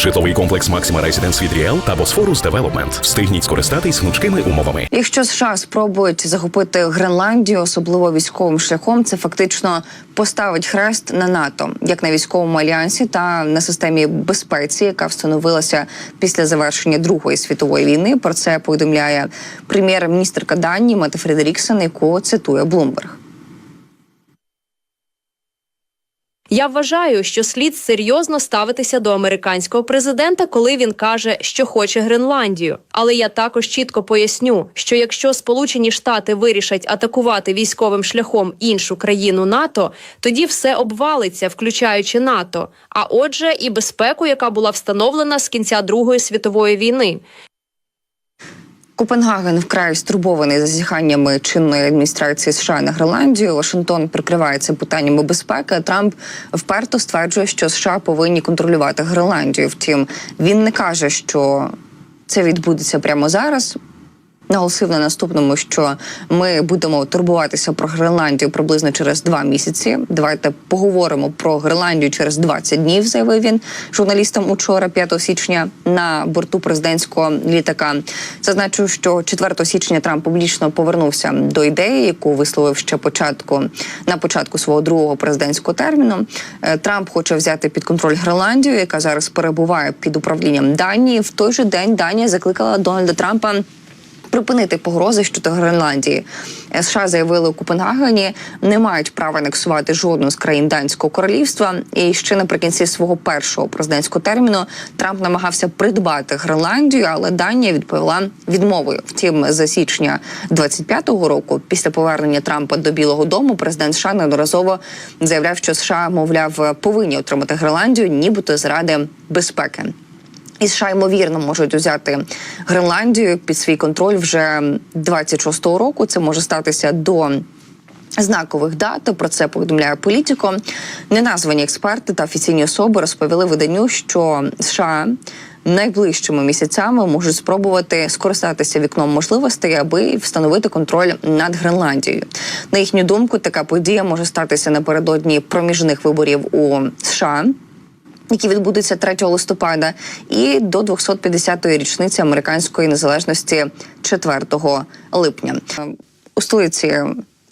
Житловий комплекс Maxima Residence від та Bosphorus Development. Встигніть скористатись гнучкими умовами. Якщо США спробують захопити Гренландію, особливо військовим шляхом, це фактично поставить хрест на НАТО, як на військовому альянсі та на системі безпеці, яка встановилася після завершення Другої світової війни. Про це повідомляє прем'єр-міністрка Данії Мете Фредеріксен, яку цитує Блумберг. Я вважаю, що слід серйозно ставитися до американського президента, коли він каже, що хоче Гренландію. Але я також чітко поясню, що якщо Сполучені Штати вирішать атакувати військовим шляхом іншу країну НАТО, тоді все обвалиться, включаючи НАТО. А отже, і безпеку, яка була встановлена з кінця Другої світової війни. Копенгаген вкрай стурбований зазіханнями чинної адміністрації США на Гренландію. Вашингтон прикривається питаннями безпеки. Трамп вперто стверджує, що США повинні контролювати Гренландію. Втім, він не каже, що це відбудеться прямо зараз. Наголосив на наступному, що ми будемо турбуватися про Гренландію приблизно через два місяці. Давайте поговоримо про Гренландію через 20 днів. Заявив він журналістам учора, 5 січня, на борту президентського літака. Зазначив, що 4 січня Трамп публічно повернувся до ідеї, яку висловив ще початку на початку свого другого президентського терміну. Е, Трамп хоче взяти під контроль Гренландію, яка зараз перебуває під управлінням Данії. В той же день Данія закликала Дональда Трампа припинити погрози щодо Гренландії. Е, США заявили у Копенгагені, не мають права анексувати жодну з країн данського королівства. І ще наприкінці свого першого президентського терміну Трамп намагався придбати Гренландію, але Данія відповіла відмовою. Втім, за січня 25-го року, після повернення Трампа до Білого Дому, президент США неодноразово заявляв, що США, мовляв, повинні отримати Гренландію, нібито заради безпеки. І США ймовірно можуть взяти Гренландію під свій контроль вже 26-го року. Це може статися до знакових дат. Про це повідомляє політико. Неназвані експерти та офіційні особи розповіли виданню, що США. Найближчими місяцями можуть спробувати скористатися вікном можливостей, аби встановити контроль над Гренландією. На їхню думку, така подія може статися напередодні проміжних виборів у США які відбудуться 3 листопада, і до 250-ї річниці американської незалежності 4 липня у столиці.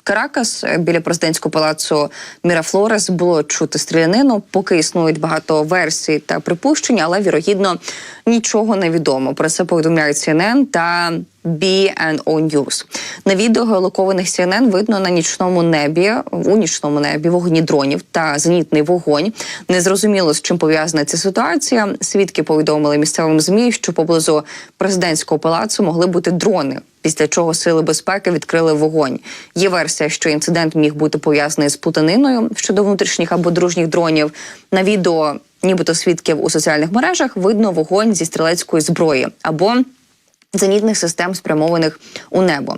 Каракас біля президентського палацу Мірафлорес було чути стрілянину. Поки існують багато версій та припущень, але вірогідно нічого не відомо. Про це повідомляють CNN та BNO News. На відео геолокованих CNN видно на нічному небі у нічному небі вогні дронів та зенітний вогонь. Незрозуміло з чим пов'язана ця ситуація. Свідки повідомили місцевим змі, що поблизу президентського палацу могли бути дрони. Після чого сили безпеки відкрили вогонь. Є версія, що інцидент міг бути пов'язаний з плутаниною щодо внутрішніх або дружніх дронів. На відео, нібито свідків у соціальних мережах, видно вогонь зі стрілецької зброї або Зенітних систем спрямованих у небо.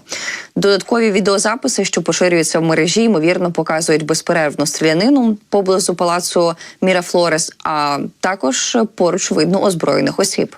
Додаткові відеозаписи, що поширюються в мережі, ймовірно, показують безперервну стрілянину поблизу палацу Мірафлорес, а також поруч видно озброєних осіб.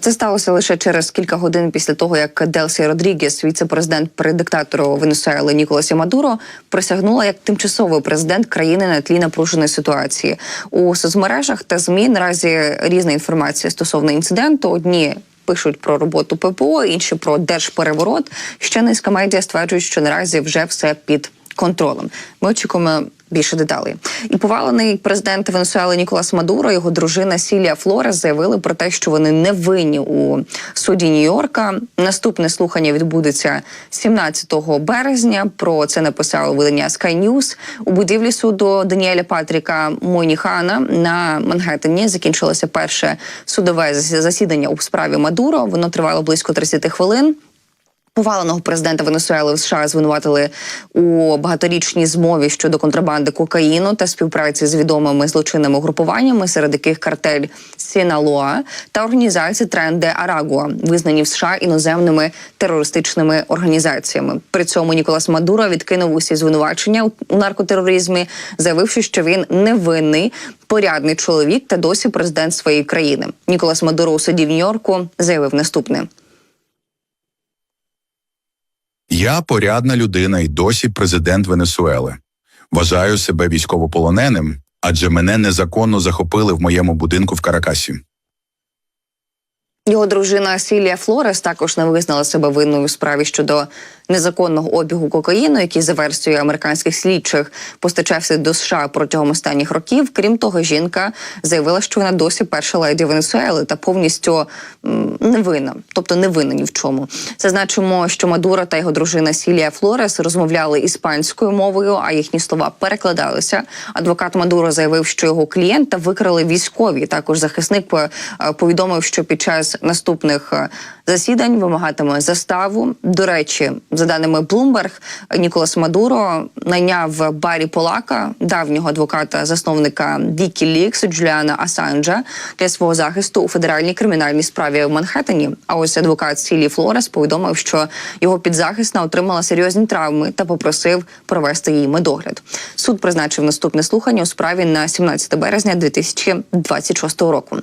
Це сталося лише через кілька годин після того, як Делсі Родрігес, віце-президент при диктатору Венесуели Ніколасі Мадуро, присягнула як тимчасовий президент країни на тлі напруженої ситуації у соцмережах та змі. Наразі різна інформація стосовно інциденту. Одні пишуть про роботу ППО, інші про держпереворот. Ще низка медіа стверджують, що наразі вже все під контролем. Ми очікуємо більше деталей. І повалений президент Венесуели Ніколас Мадуро, його дружина Сілія Флорес заявили про те, що вони не винні у суді Нью-Йорка. Наступне слухання відбудеться 17 березня. Про це написало видання Sky News. у будівлі суду Даніеля Патріка Мойніхана на Мангеттені. Закінчилося перше судове засідання у справі Мадуро. Воно тривало близько 30 хвилин. Поваленого президента Венесуели в США звинуватили у багаторічній змові щодо контрабанди кокаїну та співпраці з відомими злочинними угрупуваннями, серед яких картель Сіналоа та організація Тренде Арагуа, визнані в США іноземними терористичними організаціями. При цьому Ніколас Мадуро відкинув усі звинувачення у наркотероризмі, заявивши, що він невинний, порядний чоловік та досі президент своєї країни. Ніколас Мадуро у суді в Нью-Йорку заявив наступне. Я порядна людина і досі президент Венесуели. Вважаю себе військовополоненим, адже мене незаконно захопили в моєму будинку в Каракасі. Його дружина Сілія Флорес також не визнала себе винною у справі щодо незаконного обігу кокаїну, який за версією американських слідчих постачався до США протягом останніх років. Крім того, жінка заявила, що вона досі перша леді Венесуели та повністю невинна, тобто не винна ні в чому. Зазначимо, що Мадуро та його дружина Сілія Флорес розмовляли іспанською мовою, а їхні слова перекладалися. Адвокат Мадуро заявив, що його клієнта викрали військові. Також захисник е, повідомив, що під час наступних е, засідань вимагатиме заставу. До речі, за даними Bloomberg, Ніколас Мадуро найняв Барі Полака, давнього адвоката, засновника Wikileaks Джуліана Асанджа для свого захисту у федеральній кримінальній справі в Манхеттені. А ось адвокат Сілі Флорес повідомив, що його підзахисна отримала серйозні травми та попросив провести їй медогляд. Суд призначив наступне слухання у справі на 17 березня 2026 року.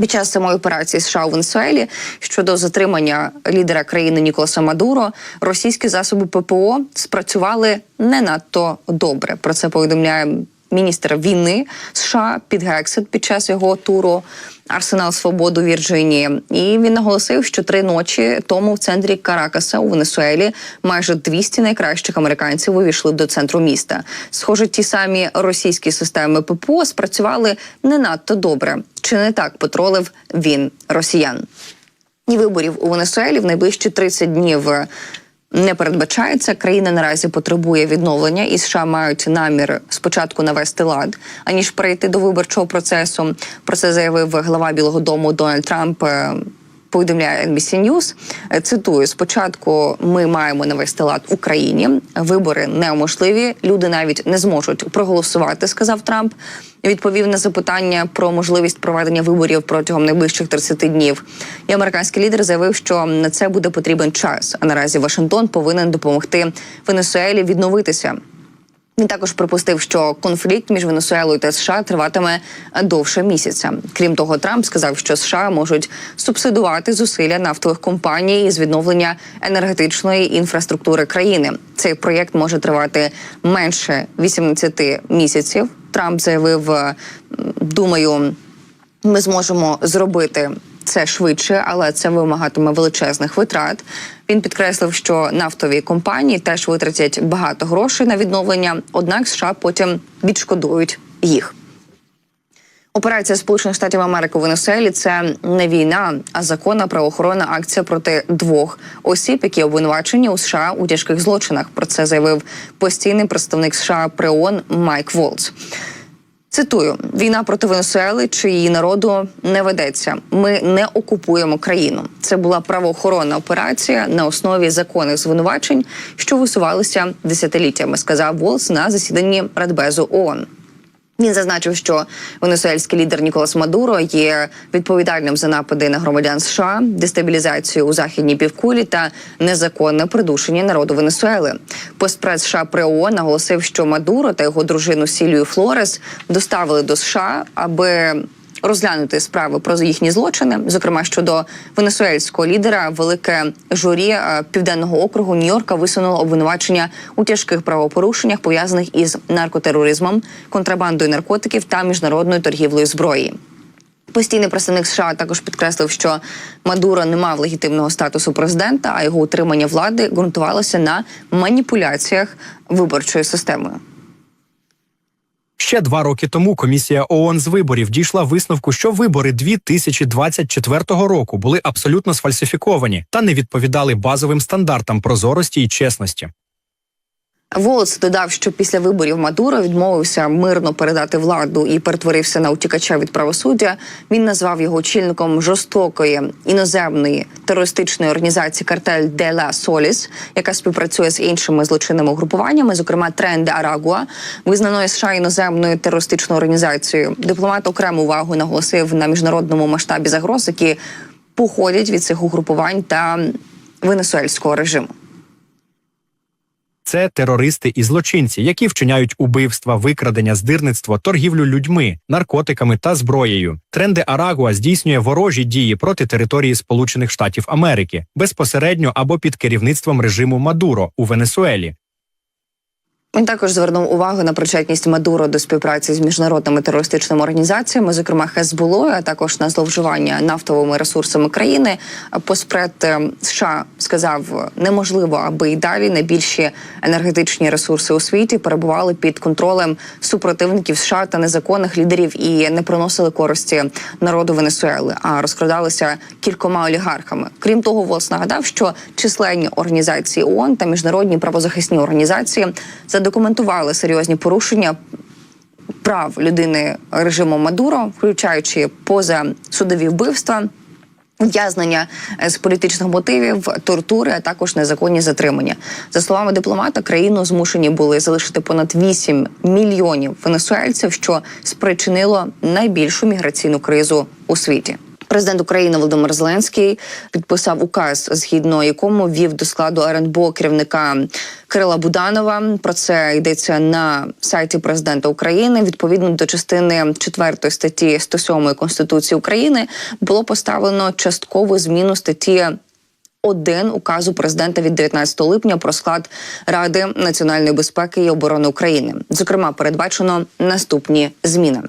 Під час самої операції США у Венесуелі щодо затримання лідера країни Ніколаса Мадуро російські засоби ППО спрацювали не надто добре. Про це повідомляє міністр війни США Під Гексет під час його туру Арсенал Свободу Вірджинії. І він наголосив, що три ночі тому в центрі Каракаса у Венесуелі майже 200 найкращих американців увійшли до центру міста. Схоже, ті самі російські системи ППО спрацювали не надто добре. Чи не так потролив він росіян? І виборів у Венесуелі в найближчі 30 днів не передбачається. Країна наразі потребує відновлення, і США мають намір спочатку навести лад, аніж перейти до виборчого процесу. Про це заявив глава Білого Дому Дональд Трамп. Повідомляє NBC News. Е, Цитую: спочатку ми маємо навести лад Україні. Вибори неможливі. Люди навіть не зможуть проголосувати. Сказав Трамп. Відповів на запитання про можливість проведення виборів протягом найближчих 30 днів. І американський лідер заявив, що на це буде потрібен час. А наразі Вашингтон повинен допомогти Венесуелі відновитися. Він також припустив, що конфлікт між Венесуелою та США триватиме довше місяця. Крім того, Трамп сказав, що США можуть субсидувати зусилля нафтових компаній з відновлення енергетичної інфраструктури країни. Цей проєкт може тривати менше 18 місяців. Трамп заявив, думаю, ми зможемо зробити це швидше, але це вимагатиме величезних витрат. Він підкреслив, що нафтові компанії теж витратять багато грошей на відновлення однак США потім відшкодують їх. Операція Сполучених Штатів Америки у Венесуелі – це не війна, а законна правоохоронна акція проти двох осіб, які обвинувачені у США у тяжких злочинах. Про це заявив постійний представник США при ООН Майк Волц. Цитую: війна проти Венесуели чи її народу не ведеться. Ми не окупуємо країну. Це була правоохоронна операція на основі законних звинувачень, що висувалися десятиліттями. Сказав Волс на засіданні Радбезу ООН. Він зазначив, що венесуельський лідер Ніколас Мадуро є відповідальним за напади на громадян США, дестабілізацію у західній півкулі та незаконне придушення народу Венесуели. Постпред США при ООН наголосив, що Мадуро та його дружину Сілію Флорес доставили до США, аби розглянути справи про їхні злочини, зокрема щодо венесуельського лідера, велике журі е, південного округу Нью-Йорка висунуло обвинувачення у тяжких правопорушеннях, пов'язаних із наркотероризмом, контрабандою наркотиків та міжнародною торгівлею зброї. Постійний представник США також підкреслив, що Мадуро не мав легітимного статусу президента, а його утримання влади ґрунтувалося на маніпуляціях виборчою системою. Ще два роки тому комісія ООН з виборів дійшла висновку, що вибори 2024 року були абсолютно сфальсифіковані та не відповідали базовим стандартам прозорості і чесності. Волос додав, що після виборів Мадуро відмовився мирно передати владу і перетворився на утікача від правосуддя. Він назвав його очільником жорстокої іноземної терористичної організації картель де ла Соліс, яка співпрацює з іншими злочинними угрупуваннями, зокрема Трен де Арагуа, визнаною США іноземною терористичною організацією. Дипломат окрему увагу наголосив на міжнародному масштабі загроз, які походять від цих угрупувань та венесуельського режиму. Це терористи і злочинці, які вчиняють убивства, викрадення, здирництво, торгівлю людьми, наркотиками та зброєю. Тренди Арагуа здійснює ворожі дії проти території Сполучених Штатів Америки безпосередньо або під керівництвом режиму Мадуро у Венесуелі. Він також звернув увагу на причетність Мадуро до співпраці з міжнародними терористичними організаціями, зокрема Хезболою, а також на зловживання нафтовими ресурсами країни. Поспред е, США сказав, неможливо, аби й далі найбільші енергетичні ресурси у світі перебували під контролем супротивників США та незаконних лідерів і не приносили користі народу Венесуели, а розкрадалися кількома олігархами. Крім того, Волс нагадав, що численні організації ООН та міжнародні правозахисні організації задокументували серйозні порушення прав людини режиму Мадуро, включаючи позасудові вбивства. Ув'язнення е, з політичних мотивів, тортури, а також незаконні затримання. За словами дипломата, країну змушені були залишити понад 8 мільйонів венесуельців, що спричинило найбільшу міграційну кризу у світі. Президент України Володимир Зеленський підписав указ, згідно якому ввів до складу РНБО керівника Кирила Буданова. Про це йдеться на сайті президента України. Відповідно до частини 4 статті 107 Конституції України було поставлено часткову зміну статті. 1 указу президента від 19 липня про склад Ради національної безпеки і оборони України. Зокрема, передбачено наступні зміни.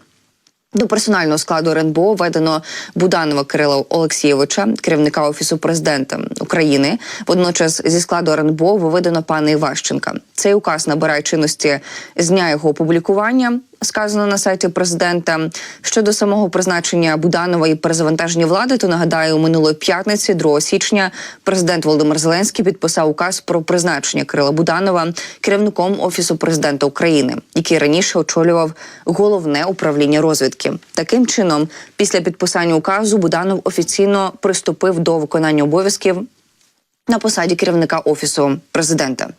До персонального складу РНБО введено Буданова Кирила Олексійовича, керівника офісу президента України. Водночас зі складу РНБО виведено пана Іващенка. Цей указ набирає чинності з дня його опублікування. Сказано на сайті президента щодо самого призначення Буданова і перезавантаження влади. То нагадаю, минулої п'ятниці, 2 січня, президент Володимир Зеленський підписав указ про призначення Кирила Буданова керівником офісу президента України, який раніше очолював головне управління розвідки. Таким чином, після підписання указу Буданов офіційно приступив до виконання обов'язків на посаді керівника офісу президента.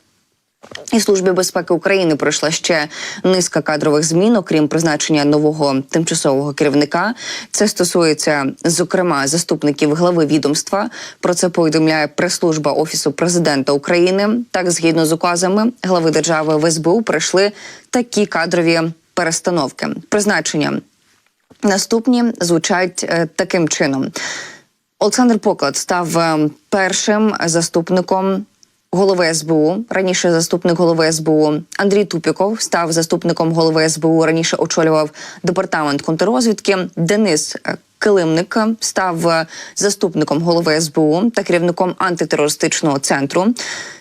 І службі безпеки України пройшла ще низка кадрових змін, окрім призначення нового тимчасового керівника. Це стосується зокрема заступників глави відомства. Про це повідомляє прес-служба офісу президента України. Так, згідно з указами глави держави в СБУ пройшли такі кадрові перестановки. Призначення наступні звучать е, таким чином. Олександр Поклад став е, першим заступником голови СБУ. Раніше заступник голови СБУ Андрій Тупіков став заступником голови СБУ. Раніше очолював департамент контррозвідки. Денис е, Килимник став е, заступником голови СБУ та керівником антитерористичного центру.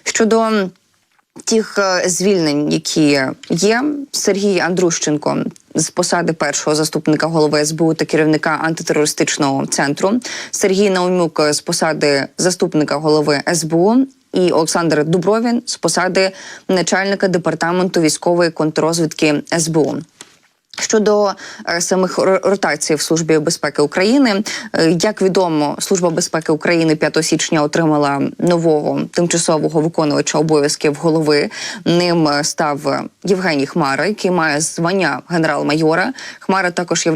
Щодо тих е, звільнень, які є, Сергій Андрущенко з посади першого заступника голови СБУ та керівника антитерористичного центру, Сергій Наумюк з посади заступника голови СБУ. І Олександр Дубровін з посади начальника департаменту військової контррозвідки СБУ. Щодо е, самих ро- ротацій в службі безпеки України, е, як відомо, служба безпеки України 5 січня отримала нового тимчасового виконувача обов'язків голови. Ним е, став Євгеній Хмара, який має звання генерал-майора. Хмара також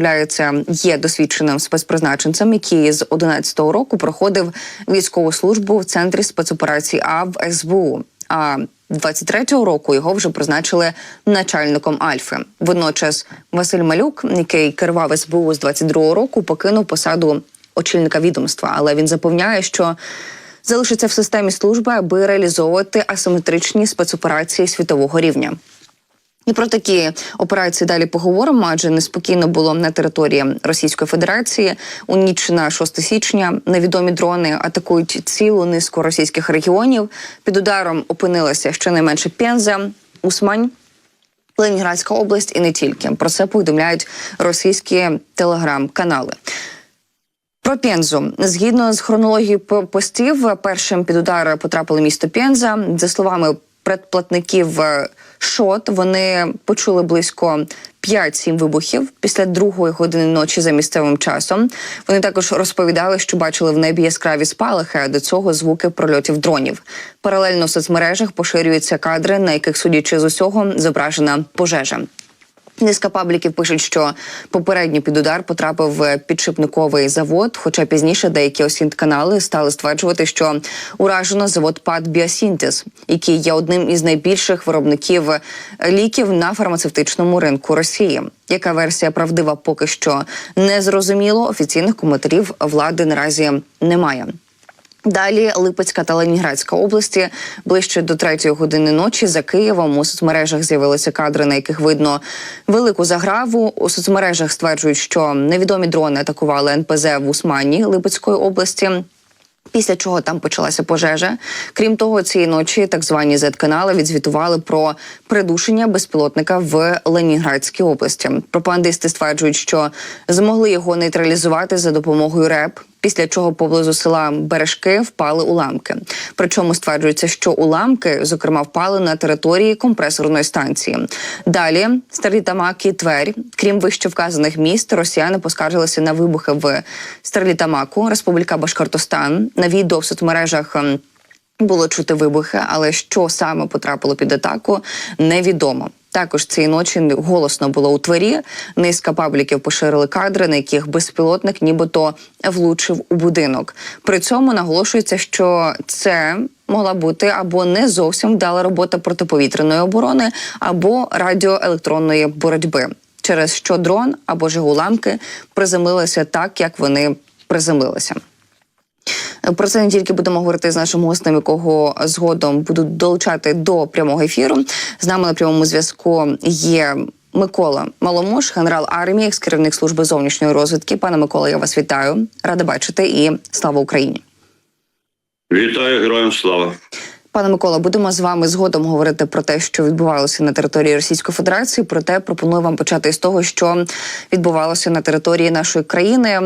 є досвідченим спецпризначенцем, який з 11-го року проходив військову службу в центрі спецоперацій А в СБУ. А 23-го року його вже призначили начальником Альфи. Водночас Василь Малюк, який керував СБУ з 22-го року, покинув посаду очільника відомства, але він запевняє, що залишиться в системі служби, аби реалізовувати асиметричні спецоперації світового рівня. І про такі операції далі поговоримо, адже неспокійно було на території Російської Федерації. У ніч на 6 січня невідомі дрони атакують цілу низку російських регіонів. Під ударом опинилася щонайменше Пенза, Усмань. Ленінградська область і не тільки про це повідомляють російські телеграм-канали. Про Пензу згідно з хронологією постів, першим під удар потрапило місто Пенза. За словами предплатників е, ШОТ. Вони почули близько 5-7 вибухів після другої години ночі за місцевим часом. Вони також розповідали, що бачили в небі яскраві спалахи, а до цього звуки прольотів дронів. Паралельно в соцмережах поширюються кадри, на яких, судячи з усього, зображена пожежа. Низка пабліків пишуть, що попередньо під удар потрапив е, підшипниковий завод. Хоча пізніше деякі осінт-канали стали стверджувати, що уражено завод ПАД Біосінтез, який є одним із найбільших виробників ліків на фармацевтичному ринку Росії. Яка версія правдива, поки що не зрозуміло. Офіційних коментарів влади наразі немає. Далі Липецька та Ленінградська області ближче до третьої години ночі за Києвом у соцмережах з'явилися кадри, на яких видно велику заграву. У соцмережах стверджують, що невідомі дрони атакували НПЗ в Усмані Липецької області. Після чого там почалася пожежа. Крім того, цієї ночі так звані Z-канали відзвітували про придушення безпілотника в Ленінградській області. Пропагандисти стверджують, що змогли його нейтралізувати за допомогою РЕП. Після чого поблизу села Бережки впали уламки. Причому стверджується, що уламки, зокрема, впали на території компресорної станції. Далі Старлітамак і Тверь. Крім вище вказаних міст, росіяни поскаржилися на вибухи в Старлітамаку, Республіка Башкортостан. На відео в соцмережах. ем, було чути вибухи, але що саме потрапило під атаку, невідомо. Також цієї ночі голосно було у Твері. Низка пабліків поширили кадри, на яких безпілотник нібито влучив у будинок. При цьому наголошується, що це могла бути або не зовсім вдала робота протиповітряної оборони, або радіоелектронної боротьби, через що дрон або ж уламки приземлилися так, як вони приземлилися. Про це не тільки будемо говорити з нашим гостем, якого згодом будуть долучати до прямого ефіру. З нами на прямому зв'язку є Микола Маломуш, генерал армії, екс-керівник служби зовнішньої розвідки. Пане Микола, я вас вітаю. Рада бачити і слава Україні. Вітаю героям слава. Пане Микола, будемо з вами згодом говорити про те, що відбувалося на території Російської Федерації. Проте пропоную вам почати з того, що відбувалося на території нашої країни.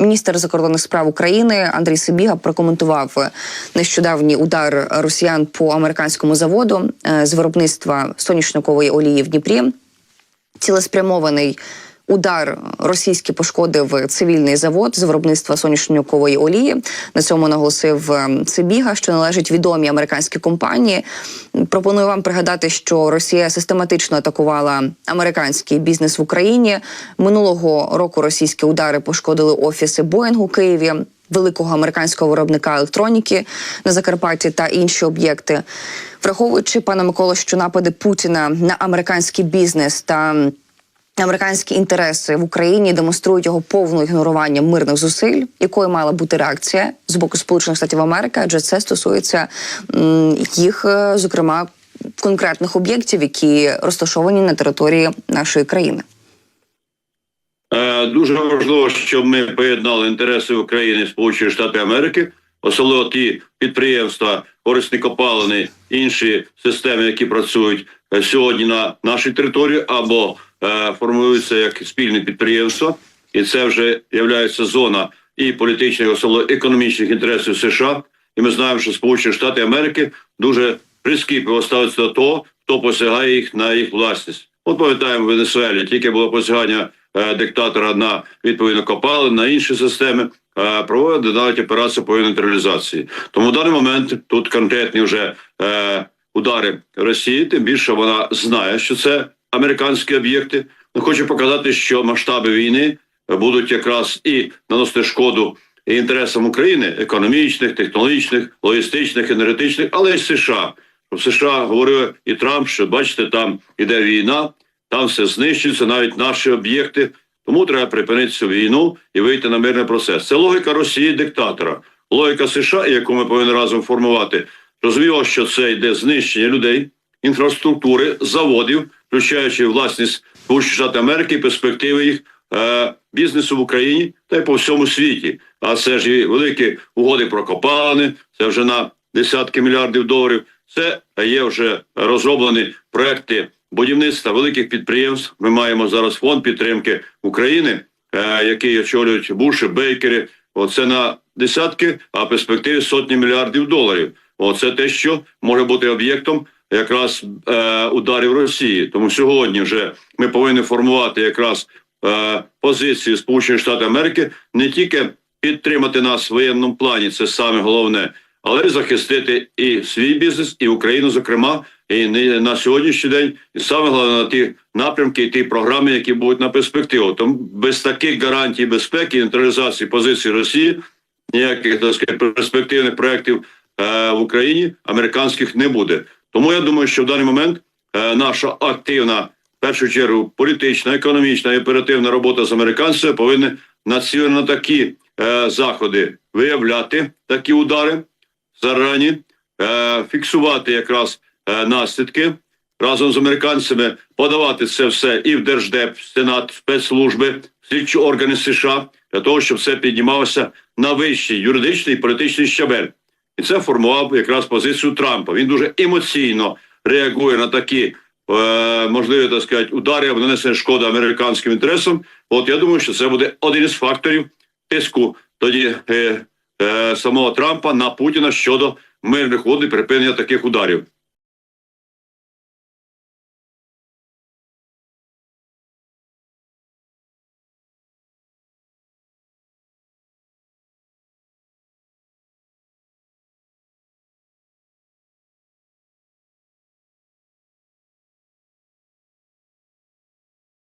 Міністр закордонних справ України Андрій Сибіга прокоментував нещодавній удар росіян по американському заводу е, з виробництва соняшникової олії в Дніпрі. Цілеспрямований удар російський пошкодив цивільний завод з виробництва соняшникової олії. На цьому наголосив е, Сибіга, що належить відомій американській компанії. Пропоную вам пригадати, що Росія систематично атакувала американський бізнес в Україні. Минулого року російські удари пошкодили офіси Боїнгу у Києві. Великого американського виробника електроніки на Закарпатті та інші об'єкти, враховуючи пане Миколо, що напади Путіна на американський бізнес та Американські інтереси в Україні демонструють його повне ігнорування мирних зусиль, якою мала бути реакція з боку Сполучених Штатів Америки, адже це стосується їх, е, зокрема, конкретних об'єктів, які розташовані на території нашої країни. Е, Дуже важливо, щоб ми поєднали інтереси України і Сполучені Штати Америки, особливо ті підприємства, корисні копалини, інші системи, які працюють е, сьогодні на нашій території, або формуються як спільне підприємство, і це вже є зона і політичних, особливо економічних інтересів США. І ми знаємо, що Сполучені Штати Америки дуже прискіпливо ставиться до того, хто посягає їх на їх власність. От пам'ятаємо в Венесуелі, тільки було посягання е, диктатора на відповідно копали, на інші системи. е, Проводять навіть операцію по нейтралізації. Тому в даний момент тут конкретні вже е, удари Росії. Тим більше вона знає, що це американські об'єкти. Ну, Хочу показати, що масштаби війни будуть якраз і наносити шкоду інтересам України економічних, технологічних, логістичних, енергетичних, але й США. В США говорив і Трамп, що бачите, там іде війна, там все знищується, навіть наші об'єкти. Тому треба припинити цю війну і вийти на мирний процес. Це логіка Росії диктатора, логіка США, яку ми повинні разом формувати. Розуміло, що це йде знищення людей, інфраструктури, заводів, включаючи власність Сполучених Штатів Америки, перспективи їх е, бізнесу в Україні та й по всьому світі. А це ж і великі угоди про копалини, це вже на десятки мільярдів доларів. Це є вже розроблені проекти будівництва великих підприємств. Ми маємо зараз фонд підтримки України, е, який очолюють Буші, Бейкери. Оце на десятки, а в перспективі сотні мільярдів доларів. Оце те, що може бути об'єктом якраз е, ударів Росії. Тому сьогодні вже ми повинні формувати якраз е, позицію Сполучених Штатів Америки не тільки підтримати нас в воєнному плані, це саме головне, але й захистити і свій бізнес, і Україну, зокрема, і не на сьогоднішній день, і саме головне на ті напрямки і ті програми, які будуть на перспективу. Тому без таких гарантій безпеки і нейтралізації позиції Росії ніяких так сказати, перспективних проєктів е, в Україні американських не буде. Тому я думаю, що в даний момент е, наша активна, в першу чергу, політична, економічна і оперативна робота з американцями повинна націлена на такі е, заходи виявляти такі удари зарані, е, фіксувати якраз наслідки разом з американцями, подавати це все і в Держдеп, в Сенат, в спецслужби, в слідчі органи США для того, щоб це піднімалося на вищий юридичний і політичний щабель. І це формував якраз позицію Трампа. Він дуже емоційно реагує на такі е, можливі так сказати, удари або нанесення шкоди американським інтересам. От я думаю, що це буде один із факторів тиску тоді е, е, самого Трампа на Путіна щодо мирних угод і припинення таких ударів.